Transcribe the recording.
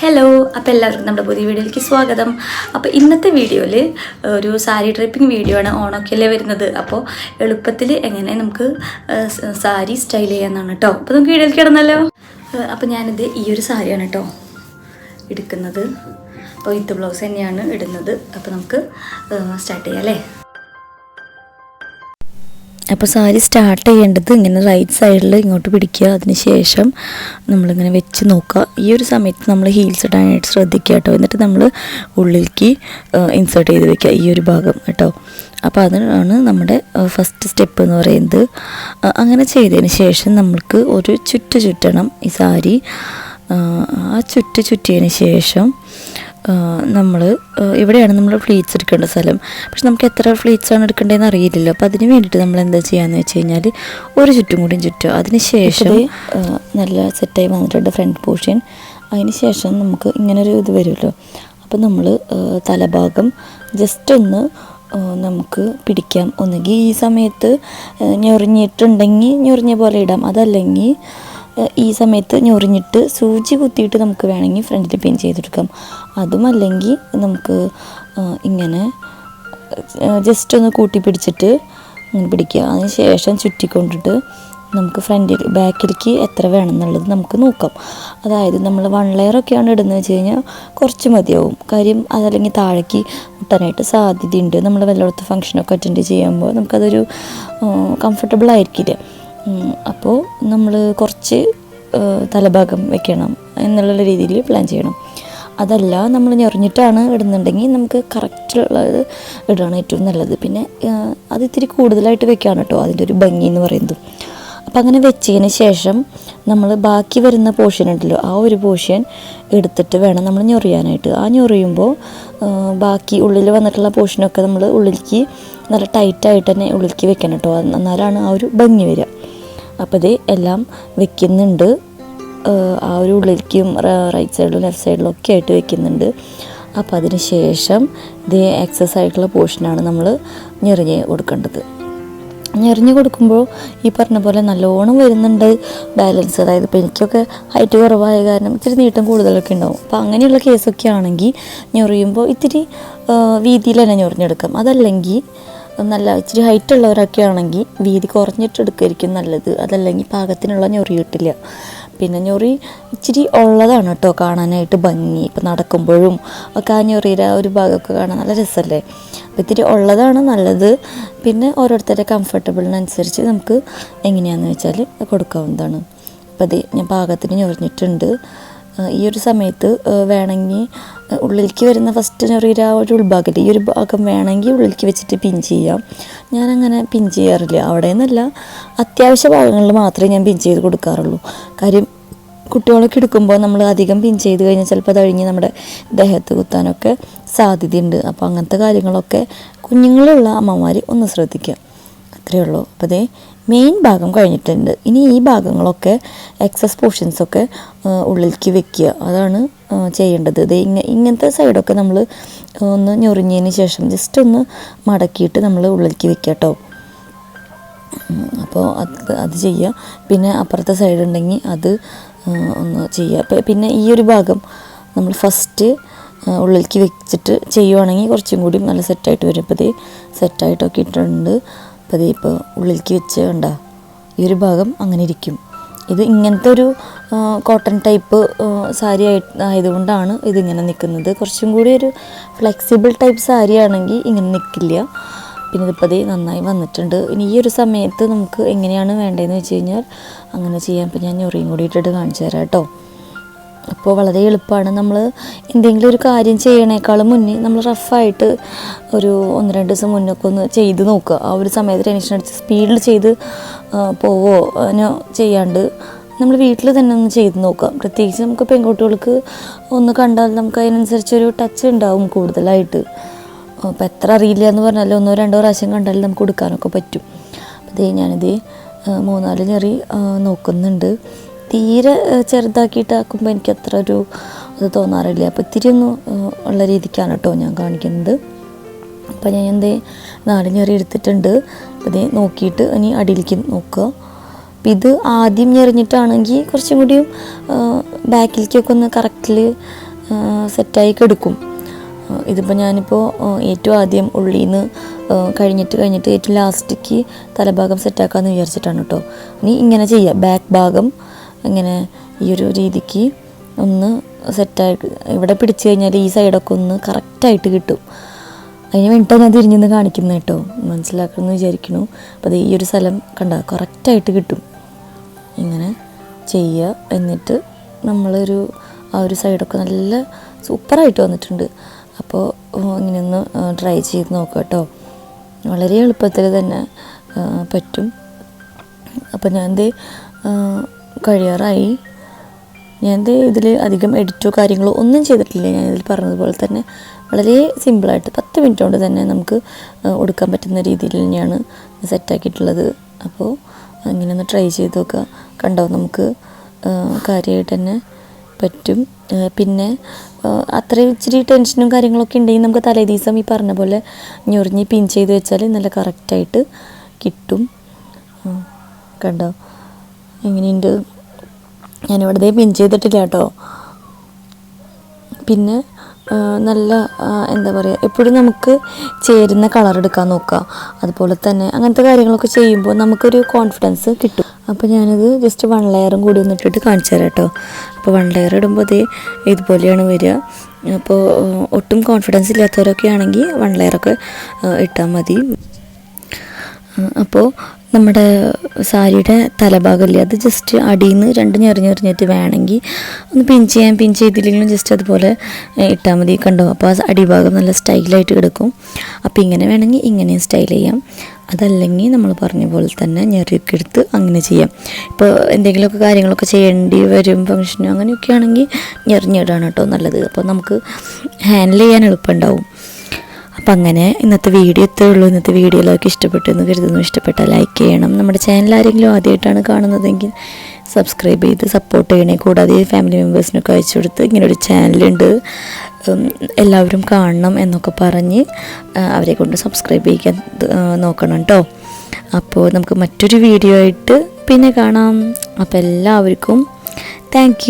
Hello അപ്പോൾ എല്ലാവർക്കും നമ്മുടെ പുതിയ വീഡിയോയിലേക്ക് സ്വാഗതം. അപ്പോൾ ഇന്നത്തെ വീഡിയോയിൽ ഒരു സാരി ഡ്രൈപ്പിംഗ് വീഡിയോ ആണ് ഓണൊക്കെയല്ലേ വരുന്നത്. അപ്പോൾ എളുപ്പത്തിൽ എങ്ങനെ നമുക്ക് സാരി സ്റ്റൈൽ ചെയ്യാമെന്നാണ് കേട്ടോ അപ്പോൾ നമുക്ക് വീഡിയോയിൽ കിടന്നല്ലോ അപ്പോൾ ഞാനിത് ഈ ഒരു സാരിയാണ് കേട്ടോ എടുക്കുന്നത്. അപ്പോൾ വിത്ത് ബ്ലൗസ് തന്നെയാണ് ഇടുന്നത്. അപ്പോൾ നമുക്ക് സ്റ്റാർട്ട് ചെയ്യാം അല്ലേ? അപ്പോൾ സാരി സ്റ്റാർട്ട് ചെയ്യേണ്ടത് ഇങ്ങനെ റൈറ്റ് സൈഡിൽ ഇങ്ങോട്ട് പിടിക്കുക. അതിനുശേഷം നമ്മളിങ്ങനെ വെച്ച് നോക്കുക. ഈ ഒരു സമയത്ത് നമ്മൾ ഹീൽസ് ഇടാനായിട്ട് ശ്രദ്ധിക്കുക കേട്ടോ. എന്നിട്ട് നമ്മൾ ഉള്ളിലേക്ക് ഇൻസേർട്ട് ചെയ്ത് വെക്കുക ഈ ഒരു ഭാഗം കേട്ടോ. അപ്പോൾ അതാണ് നമ്മുടെ ഫസ്റ്റ് സ്റ്റെപ്പ് എന്ന് പറയുന്നത്. അങ്ങനെ ചെയ്തതിന് ശേഷം നമ്മൾക്ക് ഒരു ചുറ്റ് ചുറ്റണം ഈ സാരി. ആ, ചുറ്റ് ചുറ്റിയതിന് ശേഷം നമ്മൾ ഇവിടെയാണ് നമ്മൾ ഫ്ലീറ്റ്സ് എടുക്കേണ്ട സ്ഥലം. പക്ഷെ നമുക്ക് എത്ര ഫ്ലീറ്റ്സ് ആണ് എടുക്കേണ്ടതെന്ന് അറിയില്ലല്ലോ. അപ്പോൾ അതിന് വേണ്ടിയിട്ട് നമ്മൾ എന്താ ചെയ്യാന്ന് വെച്ച് കഴിഞ്ഞാൽ ഒരു ചുറ്റും കൂടിയും ചുറ്റും. അതിന് ശേഷം നല്ല സെറ്റായി വന്നിട്ടുണ്ട് ഫ്രണ്ട് പോർഷൻ അതിന് ശേഷം നമുക്ക് ഇങ്ങനൊരു ഇത് വരുമല്ലോ. അപ്പോൾ നമ്മൾ തലഭാഗം ജസ്റ്റ് ഒന്ന് നമുക്ക് പിടിക്കാം. ഒന്നുകിൽ ഈ സമയത്ത് ഞൊറിഞ്ഞിട്ടുണ്ടെങ്കിൽ ഞൊറിഞ്ഞ പോലെ ഇടാം. അതല്ലെങ്കിൽ ഈ സമയത്ത് ഞൊറിഞ്ഞിട്ട് സൂചി കുത്തിയിട്ട് നമുക്ക് വേണമെങ്കിൽ ഫ്രണ്ടിൽ പിൻ ചെയ്തെടുക്കാം. അതുമല്ലെങ്കിൽ നമുക്ക് ഇങ്ങനെ ജസ്റ്റ് ഒന്ന് കൂട്ടി പിടിച്ചിട്ട് ഇങ്ങനെ പിടിക്കുക. അതിന് ശേഷം ചുറ്റിക്കൊണ്ടിട്ട് നമുക്ക് ഫ്രണ്ടിൽ ബാക്കിലേക്ക് എത്ര വേണം എന്നുള്ളത് നമുക്ക് നോക്കാം. അതായത് നമ്മൾ വൺ ലെയറൊക്കെയാണ് ഇടുന്നത് വെച്ച് കഴിഞ്ഞാൽ കുറച്ച് മതിയാവും. കാര്യം അതല്ലെങ്കിൽ താഴേക്ക് മുട്ടാനായിട്ട് സാധ്യതയുണ്ട്. നമ്മൾ വല്ലയിടത്ത് ഫംഗ്ഷനൊക്കെ അറ്റൻഡ് ചെയ്യുമ്പോൾ നമുക്കതൊരു കംഫർട്ടബിൾ ആയിരിക്കില്ല. അപ്പോൾ നമ്മൾ കുറച്ച് തലഭാഗം വെക്കണം എന്നുള്ള രീതിയിൽ പ്ലാൻ ചെയ്യണം. അതല്ല നമ്മൾ ഞെറിഞ്ഞിട്ടാണ് ഇടുന്നുണ്ടെങ്കിൽ നമുക്ക് കറക്റ്റുള്ളത് ഇടുകയാണ് ഏറ്റവും നല്ലത്. പിന്നെ അത് ഇത്തിരി കൂടുതലായിട്ട് വെക്കുകയാണ് കേട്ടോ അതിന്റെ ഒരു ഭംഗി എന്ന് പറയുന്നത്. അപ്പം അങ്ങനെ വെച്ചതിന് ശേഷം നമ്മൾ ബാക്കി വരുന്ന പോർഷൻ ഉണ്ടല്ലോ ആ ഒരു പോർഷൻ എടുത്തിട്ട് വേണം നമ്മൾ ഞൊറിയാനായിട്ട്. ആ ഞൊറിയുമ്പോൾ ബാക്കി ഉള്ളിൽ വന്നിട്ടുള്ള പോർഷനൊക്കെ നമ്മൾ ഉള്ളിലേക്ക് നല്ല ടൈറ്റായിട്ട് തന്നെ ഉള്ളിലേക്ക് വെക്കണം കേട്ടോ എന്നാലാണ് ആ ഒരു ഭംഗി വരിക. അപ്പോൾ ഇത് എല്ലാം വെക്കുന്നുണ്ട്. ആ ഒരു ഉള്ളിലേക്കും റൈറ്റ് സൈഡിലും ലെഫ്റ്റ് സൈഡിലും ഒക്കെ ആയിട്ട് വെക്കുന്നുണ്ട്. അപ്പോൾ അതിന് ശേഷം ഇത് എക്സസ് ആയിട്ടുള്ള പോർഷനാണ് നമ്മൾ ഞെറിഞ്ഞ് കൊടുക്കേണ്ടത്. ഞെറിഞ്ഞ് കൊടുക്കുമ്പോൾ ഈ പറഞ്ഞ പോലെ നല്ലോണം വരുന്നുണ്ട് ബാലൻസ് അതായത് ഇപ്പോൾ എനിക്കൊക്കെ ഹൈറ്റ് കുറവായ കാരണം ഇത്തിരി നീട്ടം കൂടുതലൊക്കെ ഉണ്ടാവും. അപ്പോൾ അങ്ങനെയുള്ള കേസൊക്കെ ആണെങ്കിൽ ഞെറിയുമ്പോൾ ഇത്തിരി വീതിയിൽ തന്നെ ഞെറിഞ്ഞെടുക്കാം. അതല്ലെങ്കിൽ നല്ല ഇച്ചിരി ഹൈറ്റ് ഉള്ളവരൊക്കെ ആണെങ്കിൽ വീതി കുറഞ്ഞിട്ട് എടുക്കുമായിരിക്കും നല്ലത്. അതല്ലെങ്കിൽ പാകത്തിനുള്ള ഞൊറി കിട്ടില്ല. പിന്നെ ഞൊറി ഇച്ചിരി ഉള്ളതാണ് കേട്ടോ കാണാനായിട്ട് ഭംഗി. ഇപ്പം നടക്കുമ്പോഴും ഒക്കെ ആ ഞൊറിയുടെ ആ ഒരു ഭാഗമൊക്കെ കാണാൻ നല്ല രസമല്ലേ? അപ്പം ഇത്തിരി ഉള്ളതാണ് നല്ലത്. പിന്നെ ഓരോരുത്തരുടെ കംഫർട്ടബിളിനനുസരിച്ച് നമുക്ക് എങ്ങനെയാണെന്ന് വെച്ചാൽ കൊടുക്കാവുന്നതാണ്. അപ്പം അത് ഞാൻ പാകത്തിന് ഞൊറിഞ്ഞിട്ടുണ്ട്. ഈ ഒരു സമയത്ത് വേണമെങ്കിൽ ഉള്ളിലേക്ക് വരുന്ന ഫസ്റ്റ് ചെറിയൊരു ആ ഒരു ഉൾഭാഗം ഈ ഒരു ഭാഗം വേണമെങ്കിൽ ഉള്ളിലേക്ക് വെച്ചിട്ട് പിൻ ചെയ്യാം. ഞാനങ്ങനെ പിൻ ചെയ്യാറില്ല. അവിടെ നിന്നല്ല അത്യാവശ്യ ഭാഗങ്ങളിൽ മാത്രമേ ഞാൻ പിൻ ചെയ്ത് കൊടുക്കാറുള്ളൂ. കാര്യം കുട്ടികളൊക്കെ എടുക്കുമ്പോൾ നമ്മൾ അധികം പിൻ ചെയ്ത് കഴിഞ്ഞാൽ ചിലപ്പോൾ അത് അഴിഞ്ഞ് നമ്മുടെ ദേഹത്ത് കുത്താനൊക്കെ സാധ്യതയുണ്ട്. അപ്പോൾ അങ്ങനത്തെ കാര്യങ്ങളൊക്കെ കുഞ്ഞുങ്ങളുള്ള അമ്മമാർ ഒന്ന് ശ്രദ്ധിക്കുക. അത്രയേ ഉള്ളൂ. അപ്പോൾ അതേ മെയിൻ ഭാഗം കഴിഞ്ഞിട്ടുണ്ട്. ഇനി ഈ ഭാഗങ്ങളൊക്കെ എക്സസ് പോർഷൻസൊക്കെ ഉള്ളിലേക്ക് വെക്കുക. അതാണ് ചെയ്യേണ്ടത്. ഇത് ഇങ്ങ ഇങ്ങനത്തെ സൈഡൊക്കെ നമ്മൾ ഒന്ന് ഞൊറിഞ്ഞതിന് ശേഷം ജസ്റ്റ് ഒന്ന് മടക്കിയിട്ട് നമ്മൾ ഉള്ളിലേക്ക് വെക്കുക കേട്ടോ അപ്പോൾ അത് അത് ചെയ്യുക. പിന്നെ അപ്പുറത്തെ സൈഡ് ഉണ്ടെങ്കിൽ അത് ഒന്ന് ചെയ്യുക. പിന്നെ ഈ ഒരു ഭാഗം നമ്മൾ ഫസ്റ്റ് ഉള്ളിലേക്ക് വെച്ചിട്ട് ചെയ്യുവാണെങ്കിൽ കുറച്ചും കൂടി നല്ല സെറ്റായിട്ട് വരും. അപ്പോൾ ഇത് സെറ്റായിട്ടൊക്കെ ഇട്ടിട്ടുണ്ട്. അപ്പോൾ ഇപ്പോൾ ഉള്ളിലേക്ക് വെച്ച് കണ്ട ഈ ഒരു ഭാഗം അങ്ങനെ ഇരിക്കും. ഇത് ഇങ്ങനത്തെ ഒരു കോട്ടൺ ടൈപ്പ് സാരി ആയി ആയതുകൊണ്ടാണ് ഇതിങ്ങനെ നിൽക്കുന്നത് കുറച്ചും കൂടി ഒരു ഫ്ലെക്സിബിൾ ടൈപ്പ് സാരി ആണെങ്കിൽ ഇങ്ങനെ നിൽക്കില്ല പിന്നെ ഇതിപ്പോൾ അതേ നന്നായി വന്നിട്ടുണ്ട്. ഇനി ഈ ഒരു സമയത്ത് നമുക്ക് എങ്ങനെയാണ് വേണ്ടതെന്ന് വെച്ച് കഴിഞ്ഞാൽ അങ്ങനെ ചെയ്യാം. അപ്പോൾ ഞാൻ ഞൊറിയും കൂടി ഇട്ടിട്ട് കാണിച്ചു തരാം കേട്ടോ. അപ്പോൾ വളരെ എളുപ്പമാണ് നമ്മൾ എന്തെങ്കിലും ഒരു കാര്യം ചെയ്യണേക്കാളും മുന്നേ നമ്മൾ റഫായിട്ട് ഒരു ഒന്ന് രണ്ട് ദിവസം മുന്നൊക്കെ ഒന്ന് ചെയ്ത് നോക്കുക. ആ ഒരു സമയത്ത് ടെൻഷൻ അടിച്ച് സ്പീഡിൽ ചെയ്ത് പോവോ അതിനോ ചെയ്യാണ്ട് നമ്മൾ വീട്ടിൽ തന്നെ ഒന്ന് ചെയ്ത് നോക്കാം പ്രത്യേകിച്ച് നമുക്ക് പെൺകുട്ടികൾക്ക് ഒന്ന് കണ്ടാൽ നമുക്ക് അതിനനുസരിച്ചൊരു ടച്ച് ഉണ്ടാവും കൂടുതലായിട്ട്. അപ്പോൾ എത്ര അറിയില്ല എന്ന് പറഞ്ഞാൽ ഒന്നോ രണ്ടോ പ്രാവശ്യം കണ്ടാലും നമുക്ക് കൊടുക്കാനൊക്കെ പറ്റും. അപ്പോൾ ദേ ഞാനിത് മൂന്നാൽ ഞെറി നോക്കുന്നുണ്ട്. തീരെ ചെറുതാക്കിയിട്ടാക്കുമ്പോൾ എനിക്ക് അത്ര ഒരു ഇത് തോന്നാറില്ല. അപ്പോൾ ഇത്തിരി ഒന്ന് ഉള്ള രീതിക്കാണ് കേട്ടോ ഞാൻ കാണിക്കുന്നത്. അപ്പോൾ ഞാൻ എന്തേ നാല് എടുത്തിട്ടുണ്ട്. അപ്പോൾ നോക്കിയിട്ട് ഇനി അടിയിലേക്ക് നോക്കുക. അപ്പം ഇത് ആദ്യം ഞെറിഞ്ഞിട്ടാണെങ്കിൽ കുറച്ചും കൂടിയും ബാക്കിലേക്കൊക്കെ ഒന്ന് കറക്റ്റിൽ സെറ്റായി കെടുക്കും. ഇതിപ്പോൾ ഞാനിപ്പോൾ ഏറ്റവും ആദ്യം ഉള്ളിൽ നിന്ന് കഴിഞ്ഞിട്ട് കഴിഞ്ഞിട്ട് ഏറ്റവും ലാസ്റ്റിക്ക് തലഭാഗം സെറ്റാക്കാമെന്ന് വിചാരിച്ചിട്ടാണ് കേട്ടോ. ഇനി ഇങ്ങനെ ചെയ്യുക ബാക്ക് ഭാഗം ഇങ്ങനെ ഈ ഒരു രീതിക്ക് ഒന്ന് സെറ്റായിട്ട് ഇവിടെ പിടിച്ചു കഴിഞ്ഞാൽ ഈ സൈഡൊക്കെ ഒന്ന് കറക്റ്റായിട്ട് കിട്ടും. അതിന് വേണ്ടിയിട്ടാണ് ഞാൻ തിരിഞ്ഞെന്ന് കാണിക്കുന്നത് കേട്ടോ. മനസ്സിലാക്കണമെന്ന് വിചാരിക്കണു അപ്പോൾ അത് ഈ ഒരു സ്ഥലം കണ്ട? കറക്റ്റായിട്ട് കിട്ടും. ഇങ്ങനെ ചെയ്യുക. എന്നിട്ട് നമ്മളൊരു ആ ഒരു സൈഡൊക്കെ നല്ല സൂപ്പറായിട്ട് വന്നിട്ടുണ്ട്. അപ്പോൾ ഇങ്ങനെയൊന്ന് ട്രൈ ചെയ്ത് നോക്കുക കേട്ടോ. വളരെ എളുപ്പത്തിൽ തന്നെ പറ്റും. അപ്പോൾ ഞാൻ ആ, കഴിയാറായി. ഞാൻ ഇതിൽ അധികം എഡിറ്റോ കാര്യങ്ങളോ ഒന്നും ചെയ്തിട്ടില്ല. ഞാൻ ഇതിൽ പറഞ്ഞതുപോലെ തന്നെ വളരെ സിമ്പിളായിട്ട് പത്ത് മിനിറ്റ് കൊണ്ട് തന്നെ നമുക്ക് ഒടുക്കാൻ പറ്റുന്ന രീതിയിൽ തന്നെയാണ് സെറ്റാക്കിയിട്ടുള്ളത്. അപ്പോൾ അങ്ങനെ ഒന്ന് ട്രൈ ചെയ്ത് നോക്കുക. കണ്ടോ? നമുക്ക് കാര്യമായിട്ട് തന്നെ പറ്റും. പിന്നെ അത്രയും ഇച്ചിരി ടെൻഷനും കാര്യങ്ങളൊക്കെ ഉണ്ടെങ്കിൽ നമുക്ക് തലേ ദിവസം ഈ പറഞ്ഞ പോലെ ഞൊറിഞ്ഞ് പിൻ ചെയ്ത് വെച്ചാൽ നല്ല കറക്റ്റായിട്ട് കിട്ടും. കണ്ടോ? എങ്ങനെയുണ്ട് ഞാനിവിടെ പിൻ ചെയ്തിട്ടില്ല കേട്ടോ. പിന്നെ നല്ല എന്താ പറയുക എപ്പോഴും നമുക്ക് ചേരുന്ന കളർ എടുക്കാൻ നോക്കുക അതുപോലെ തന്നെ അങ്ങനത്തെ കാര്യങ്ങളൊക്കെ ചെയ്യുമ്പോൾ നമുക്കൊരു കോൺഫിഡൻസ് കിട്ടും. അപ്പോൾ ഞാനത് ജസ്റ്റ് വൺ ലെയറും കൂടി ഒന്ന് ഇട്ടിട്ട് കാണിച്ചു തരാം കേട്ടോ. അപ്പോൾ വൺ ലെയർ ഇടുമ്പോൾ അതേ ഇതുപോലെയാണ് വരിക. അപ്പോൾ ഒട്ടും കോൺഫിഡൻസ് ഇല്ലാത്തവരൊക്കെ ആണെങ്കിൽ വൺ ലെയറൊക്കെ ഇട്ടാൽ മതി. അപ്പോൾ നമ്മുടെ സാരിയുടെ തലഭാഗമില്ലേ അത് ജസ്റ്റ് അടിയിൽ നിന്ന് രണ്ട് ഞെറിഞ്ഞെറിഞ്ഞിട്ട് വേണമെങ്കിൽ ഒന്ന് പിൻ ചെയ്യാൻ പിൻ ചെയ്തില്ലെങ്കിലും ജസ്റ്റ് അതുപോലെ ഇട്ടാൽ മതി. കണ്ടോ? അപ്പോൾ ആ അടിഭാഗം നല്ല സ്റ്റൈലായിട്ട് കിടക്കും. അപ്പോൾ ഇങ്ങനെ വേണമെങ്കിൽ ഇങ്ങനെയും സ്റ്റൈൽ ചെയ്യാം. അതല്ലെങ്കിൽ നമ്മൾ പറഞ്ഞ പോലെ തന്നെ ഞെറിയൊക്കെ എടുത്ത് അങ്ങനെ ചെയ്യാം. ഇപ്പോൾ എന്തെങ്കിലുമൊക്കെ കാര്യങ്ങളൊക്കെ ചെയ്യേണ്ടി വരും ഫംഗ്ഷനോ അങ്ങനെയൊക്കെ ആണെങ്കിൽ ഞെറിഞ്ഞിടാണ് കേട്ടോ നല്ലത്. അപ്പോൾ നമുക്ക് ഹാൻഡിൽ ചെയ്യാൻ എളുപ്പമുണ്ടാവും. അപ്പം അങ്ങനെ ഇന്നത്തെ വീഡിയോ ഇത്രേ ഉള്ളൂ. ഇന്നത്തെ വീഡിയോയിലൊക്കെ ഇഷ്ടപ്പെട്ടു എന്ന് കരുതുന്നു. ഇഷ്ടപ്പെട്ടാൽ ലൈക്ക് ചെയ്യണം. നമ്മുടെ ചാനൽ ആരെങ്കിലും ആദ്യമായിട്ടാണ് കാണുന്നതെങ്കിൽ സബ്സ്ക്രൈബ് ചെയ്ത് സപ്പോർട്ട് ചെയ്യണേ. കൂടാതെ ഫാമിലി മെമ്പേഴ്സിനൊക്കെ അയച്ചു കൊടുത്ത് ഇങ്ങനെ ഒരു ചാനലുണ്ട് എല്ലാവരും കാണണം എന്നൊക്കെ പറഞ്ഞ് അവരെ കൊണ്ട് സബ്സ്ക്രൈബ് ചെയ്യാൻ നോക്കണം കേട്ടോ അപ്പോൾ നമുക്ക് മറ്റൊരു വീഡിയോ ആയിട്ട് പിന്നെ കാണാം. അപ്പോൾ എല്ലാവർക്കും താങ്ക്